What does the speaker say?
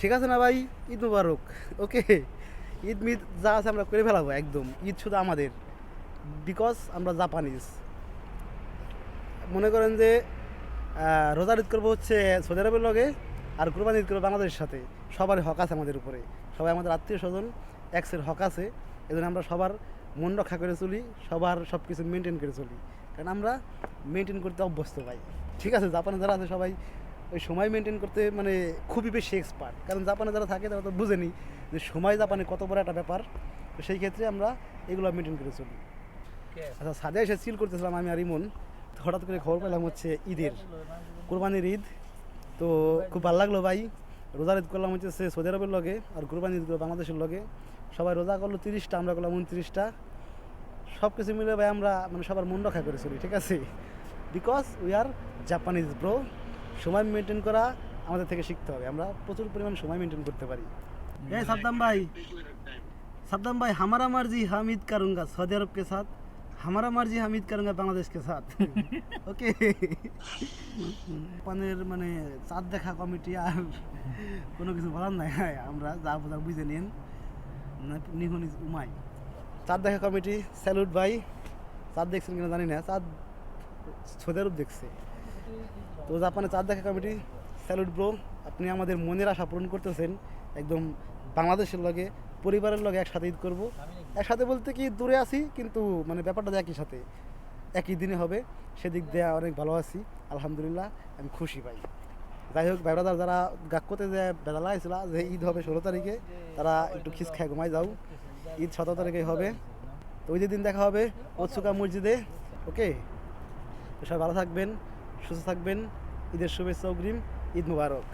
ঠিক আছে না ভাই? ঈদ মুবারক। ওকে ঈদ মিদ যা আছে আমরা করে ফেলাবো একদম। ঈদ শুধু আমাদের। বিকজ আমরা জাপানিজ মনে করেন যে রোজার ঈদ করব হচ্ছে সৌদি আরবের লগে আর কুরবানি ঈদ করব বাংলাদেশের সাথে। সবার হক আছে আমাদের উপরে। সবাই আমাদের আত্মীয় স্বজন এক্সের হক আছে। এজন্য আমরা সবার মন রক্ষা করে চলি, সবার সব কিছু মেনটেন করে চলি। কারণ আমরা মেনটেন করতে অভ্যস্ত পাই ঠিক আছে? জাপানে যারা আছে সবাই ওই সময় মেনটেন করতে মানে খুবই বেশি এক্সপার্ট কারণ জাপানে যারা থাকে তারা তো বুঝেনি যে সময় জাপানে কত বড় একটা ব্যাপার। তো সেই ক্ষেত্রে আমরা এগুলো মেনটেন করে চলি। আচ্ছা সাদে এসে সিল করতেছিলাম আমি আর ইমন। হঠাৎ করে খবর পেলাম হচ্ছে ঈদের। কোরবানির ঈদ। তো খুব ভালো লাগল ভাই। রোজার ঈদ করলাম হচ্ছে সে সৌদি আরবের লগে আর কোরবানি ঈদ করলাম বাংলাদেশের লগে। সবাই রোজা করল তিরিশটা আমরা করলাম উনত্রিশটা। সব কিছু মিলে ভাই আমরা মানে সবার মন রক্ষা করে চলি ঠিক আছে? Because we are Japanese bro সময় মেনটেন করা আমাদের থেকে শিখতে হবে আমরা প্রচুর পরিমাণ সময় মেনটেন করতে পারি এই সাদ্দাম ভাই सद्दाम भाई हमारा मर्जी हम ईद करूंगा सऊदी अरब के साथ हमारा मर्जी हम ईद करूंगा बांग्लादेश के साथ ওকে পানের মানে চাঁদ দেখা কমিটি আর কোনো কিছু বলার নাই হ্যাঁ, আমরা যা বোঝা বুঝে নিন নিহুন ইজ উমাই চাঁদ দেখা কমিটি স্যালুট ভাই চাঁদ দেখছেন কিনা জানি না চাঁদ সৌদি আরব দেখছে তো জাপানে চাঁদ দেখা কমিটি, স্যালুট ব্রো, আপনি আমাদের মনের আশা পূরণ করতেছেন। একদম বাংলাদেশের লগে, পরিবারের লগে একসাথে ঈদ করব। একসাথে বলতে কি দূরে আছি, কিন্তু মানে ব্যাপারটা একই সাথে। একই দিনে হবে, সেদিক দিয়ে অনেক ভালো আছি। আলহামদুলিল্লাহ, আমি খুশি ভাই। যাই হোক, ভাই ব্রাদার, যারা গাক্কতে যে বেলা হয়েছিল যে ঈদ হবে ষোলো তারিখে, তারা একটু খিস খায় ঘুমাই যাও। ঈদ সতেরো তারিখে হবে। তো ওই যে দিন দেখা হবে, ওৎসুকা মসজিদে, ওকে? তো সবাই ভালো থাকবেন। সুস্থ থাকবেন। ঈদের শুভেচ্ছা অগ্রিম। ঈদ মুবারক।